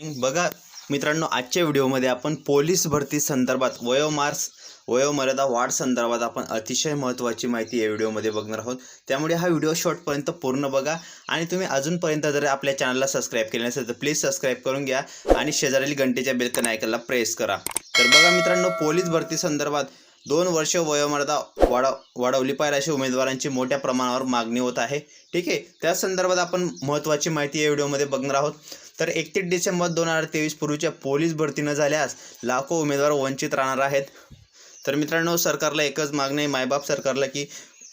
बघा मित्रांनो आजच्या व्हिडिओमध्ये आपण पोलीस भरती संदर्भात वयोमार्स वयोमर्यादा वाढ संदर्भात आपण अतिशय महत्त्वाची माहिती या व्हिडिओमध्ये बघणार आहोत. त्यामुळे हा व्हिडिओ शॉर्टपर्यंत पूर्ण बघा आणि तुम्ही अजूनपर्यंत जर आपल्या चॅनलला सबस्क्राईब केले नसेल तर प्लीज सबस्क्राईब करून घ्या आणि शेजारील घंटेच्या बेलकन आयकनला प्रेस करा. तर बघा मित्रांनो पोलीस भरती संदर्भात दोन वर्ष वयोमर्यादा वाढव वाढवली पाहिजे अशी उमेदवारांची मोठ्या प्रमाणावर मागणी होत आहे. ठीक आहे? त्या संदर्भात आपण महत्त्वाची माहिती या व्हिडिओमध्ये बघणार आहोत. तर एकतीस डिसेंबर दोन हजार तेवीस पूर्वीच्या पोलीस भरती न झाल्यास लाखो उमेदवार वंचित राहणार आहेत. तर मित्रांनो सरकारला एकच मागणी आहे मायबाप सरकारला की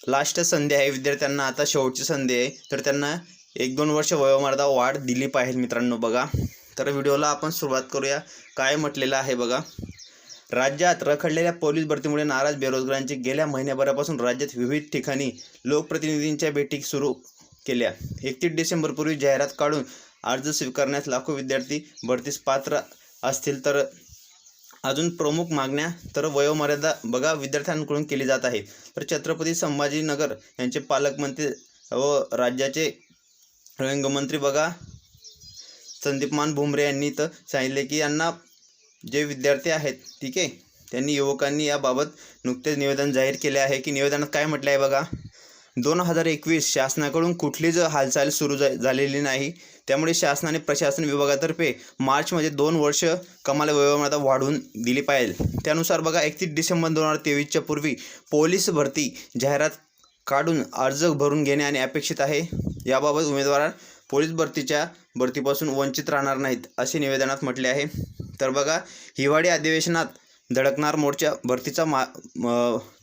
लास्ट संधी आहे. विद्यार्थ्यांना आता शेवटची संधी आहे. तर त्यांना एक दोन वर्ष वयोमर्यादा वाढ दिली पाहिजे मित्रांनो बघा. तर व्हिडिओला आपण सुरुवात करूया. काय म्हटलेलं आहे बघा. राज्यात रखडलेल्या पोलीस भरतीमुळे नाराज बेरोजगारांची गेल्या महिन्याभरापासून राज्यात विविध ठिकाणी लोकप्रतिनिधींच्या भेटी सुरू केल्या. एकतीस डिसेंबरपूर्वी जाहिरात काढून अर्ज स्वीकारण्यास लाखो विद्यार्थी भरतीस पात्र असतील. तर अजून प्रमुख मागण्या तर वयोमर्यादा बघा विद्यार्थ्यांकडून केली जात आहे. तर छत्रपती संभाजीनगर यांचे पालकमंत्री व राज्याचे रंगमंत्री बघा संदीपमान भुमरे यांनी तर सांगितले की यांना जे विद्यार्थी आहेत ठीक आहे त्यांनी युवकांनी याबाबत नुकतेच निवेदन जाहीर केले आहे की निवेदनात काय म्हटलं आहे बघा. दोन हजार एकवीस शासनाकडून कुठलीच हालचाल सुरू झा झालेली नाही त्यामुळे शासन आणि प्रशासन विभागातर्फे मार्चमध्ये दोन वर्ष कमाल वयोमर्यादा वाढवून दिली पाहिजे. त्यानुसार बघा एकतीस डिसेंबर दोन हजार तेवीसच्या पूर्वी पोलीस भरती जाहिरात काढून अर्ज भरून घेणे आणि अपेक्षित आहे. याबाबत उमेदवार पोलीस भरतीच्या भरतीपासून वंचित राहणार नाहीत असे निवेदनात म्हटले आहे. तर बघा हिवाळी अधिवेशनात धडकणार मोर्चा भरतीचा मा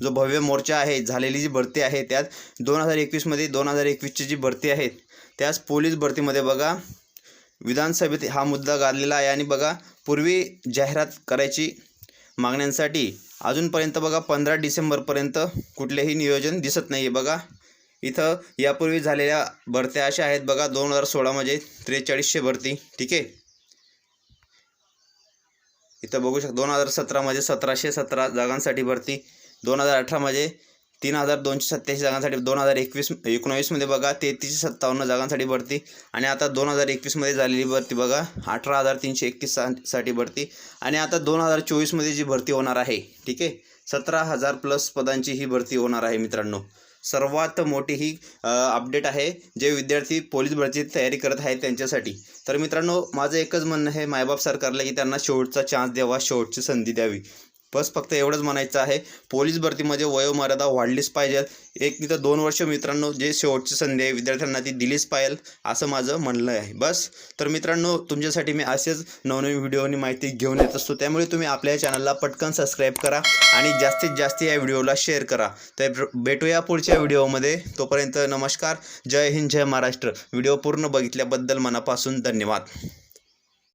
जो भव्य मोर्चा आहे झालेली जी भरती आहे त्यात दोन हजार एकवीसमध्ये दोन हजार एकवीसची जी भरती आहे त्याच पोलीस भरतीमध्ये बघा विधानसभेत हा मुद्दा गाजलेला आहे आणि बघा पूर्वी जाहिरात करायची मागण्यांसाठी अजूनपर्यंत बघा पंधरा डिसेंबरपर्यंत कुठलेही नियोजन दिसत नाही आहे बघा. इथं यापूर्वी झालेल्या भरत्या अशा आहेत बघा दोन हजार सोळामध्ये त्रेचाळीसशे भरती ठीक आहे? इथं बघू शकता दोन हजार सतरामध्ये सतराशे सतरा जागांसाठी भरती दोन हजार अठरामध्ये तीन हजार दोनशे सत्याऐंशी जागांसाठी दोन हजार एकवीस एकोणावीसमध्ये बघा तेहतीसशे सत्तावन्न जागांसाठी भरती आणि आता दोन हजार एकवीसमध्ये झालेली भरती बघा अठरा हजार तीनशे एकतीससाठी भरती आणि आता दोन हजार चोवीसमध्ये जी भरती होणार आहे ठीक आहे? सतरा हजार प्लस पदांची ही भरती होणार आहे मित्रांनो. सर्वात मोठी ही अपडेट आहे जे विद्यार्थी पोलीस भरतीची तयारी करत आहेत त्यांच्यासाठी. तर मित्रांनो माझं एकच म्हणणं आहे मायबाप सरकारला की त्यांना शेवटचा चान्स द्यावा शेवटची संधी द्यावी. बस फक्त एवढंच म्हणायचं आहे. पोलीस भरतीमध्ये वयोमर्यादा वाढलीच पाहिजे. एक तिथं तर दोन वर्ष मित्रांनो जे शेवटची संधी आहे विद्यार्थ्यांना ती दिलीच पाहिजे असं माझं म्हणणं आहे. बस. तर मित्रांनो तुमच्यासाठी मी असेच नवनवीन व्हिडिओनी माहिती घेऊन येत असतो. त्यामुळे तुम्ही आपल्या चॅनलला पटकन सबस्क्राईब करा आणि जास्तीत जास्त या व्हिडिओला शेअर करा. तर भेटूया पुढच्या व्हिडिओमध्ये तोपर्यंत नमस्कार. जय हिंद जय महाराष्ट्र. व्हिडिओ पूर्ण बघितल्याबद्दल मनापासून धन्यवाद.